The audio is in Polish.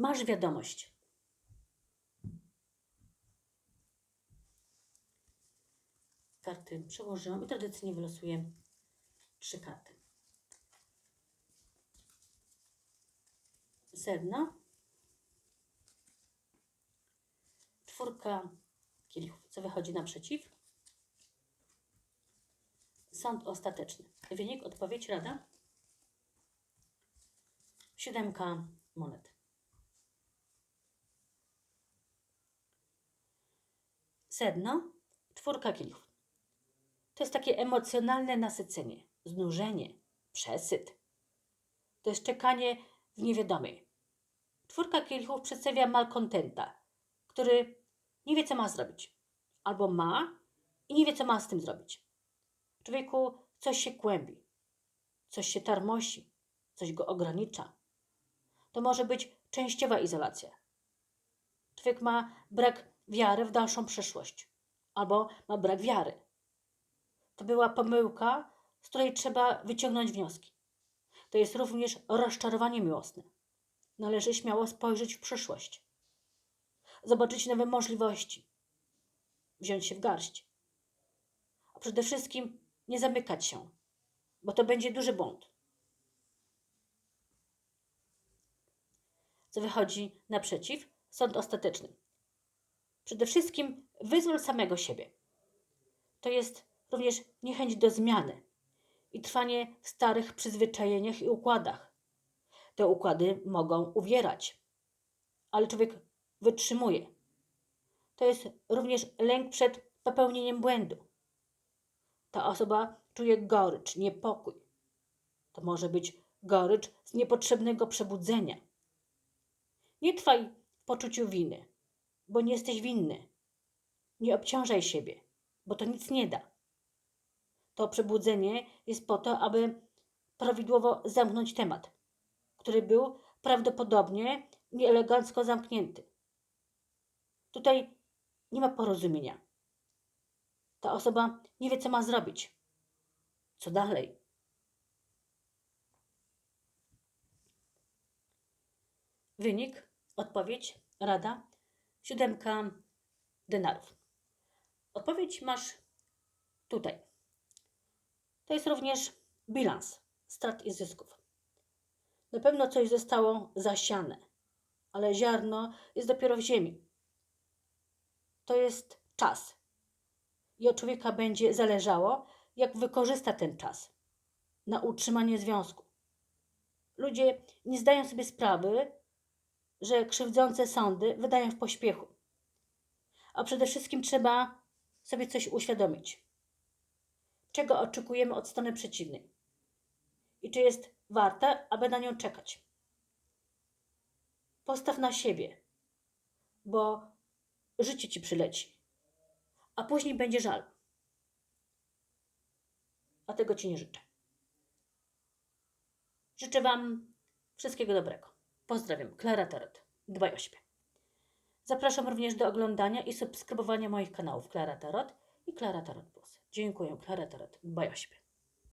Masz wiadomość. Karty przełożyłam i tradycyjnie wylosuję trzy karty. Sedna. Czwórka kielichów. Co wychodzi naprzeciw? Sąd ostateczny. Wynik, odpowiedź, rada? Siódemka monet. Sedno, czwórka kielichów. To jest takie emocjonalne nasycenie, znużenie, przesyt. To jest czekanie w niewiadomej. Czwórka kielichów przedstawia malkontenta, który nie wie, co ma zrobić. Albo ma i nie wie, co ma z tym zrobić. W człowieku coś się kłębi, coś się tarmosi, coś go ogranicza. To może być częściowa izolacja. Człowiek ma brak wiary w dalszą przyszłość, albo ma brak wiary. To była pomyłka, z której trzeba wyciągnąć wnioski. To jest również rozczarowanie miłosne. Należy śmiało spojrzeć w przyszłość, zobaczyć nowe możliwości, wziąć się w garść, a przede wszystkim nie zamykać się, bo to będzie duży błąd. Co wychodzi naprzeciw? Sąd ostateczny. Przede wszystkim wyzwól samego siebie. To jest również niechęć do zmiany i trwanie w starych przyzwyczajeniach i układach. Te układy mogą uwierać, ale człowiek wytrzymuje. To jest również lęk przed popełnieniem błędu. Ta osoba czuje gorycz, niepokój. To może być gorycz z niepotrzebnego przebudzenia. Nie trwaj poczuciu winy, bo nie jesteś winny. Nie obciążaj siebie, bo to nic nie da. To przebudzenie jest po to, aby prawidłowo zamknąć temat, który był prawdopodobnie nieelegancko zamknięty. Tutaj nie ma porozumienia. Ta osoba nie wie, co ma zrobić. Co dalej? Wynik, odpowiedź, rada, siódemka denarów. Odpowiedź masz tutaj. To jest również bilans strat i zysków. Na pewno coś zostało zasiane, ale ziarno jest dopiero w ziemi. To jest czas. I od człowieka będzie zależało, jak wykorzysta ten czas na utrzymanie związku. Ludzie nie zdają sobie sprawy, że krzywdzące sądy wydają w pośpiechu. A przede wszystkim trzeba sobie coś uświadomić. Czego oczekujemy od strony przeciwnej? I czy jest warta, aby na nią czekać? Postaw na siebie, bo życie ci przyleci, a później będzie żal. A tego ci nie życzę. Życzę Wam wszystkiego dobrego. Pozdrawiam, Klara Tarot. Dbaj o siebie. Zapraszam również do oglądania i subskrybowania moich kanałów Klara Tarot i Klara Tarot Plus. Dziękuję, Klara Tarot. Dbaj o siebie.